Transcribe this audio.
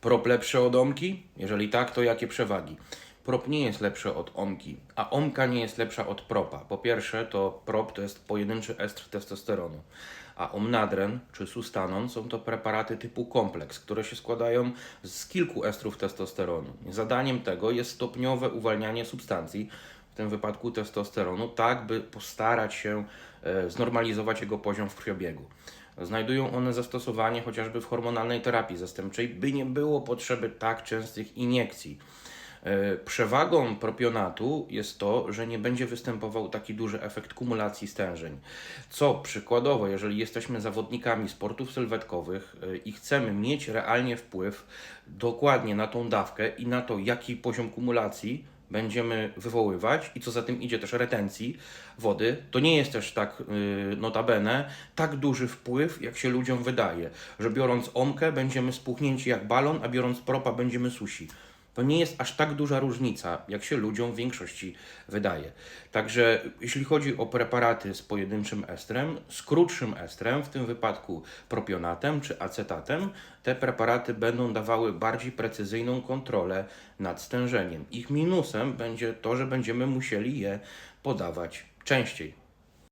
Prop lepszy od omki? Jeżeli tak, to jakie przewagi? Prop nie jest lepszy od omki, a omka nie jest lepsza od propa. Po pierwsze, to prop to jest pojedynczy estr testosteronu, a omnadren czy sustanon są to preparaty typu kompleks, które się składają z kilku estrów testosteronu. Zadaniem tego jest stopniowe uwalnianie substancji, w tym wypadku testosteronu, tak by postarać się e, znormalizować jego poziom w krwiobiegu. Znajdują one zastosowanie chociażby w hormonalnej terapii zastępczej, by nie było potrzeby tak częstych iniekcji. E, Przewagą propionatu jest to, że nie będzie występował taki duży efekt kumulacji stężeń. Co przykładowo, jeżeli jesteśmy zawodnikami sportów sylwetkowych e, i chcemy mieć realnie wpływ dokładnie na tą dawkę i na to, jaki poziom kumulacji będziemy wywoływać i co za tym idzie też retencji wody, to nie jest też tak yy, notabene tak duży wpływ, jak się ludziom wydaje, że biorąc omkę będziemy spuchnięci jak balon, a biorąc propa będziemy susi. To nie jest aż tak duża różnica, jak się ludziom w większości wydaje. Także jeśli chodzi o preparaty z pojedynczym estrem, z krótszym estrem, w tym wypadku propionatem czy acetatem, te preparaty będą dawały bardziej precyzyjną kontrolę nad stężeniem. Ich minusem będzie to, że będziemy musieli je podawać częściej.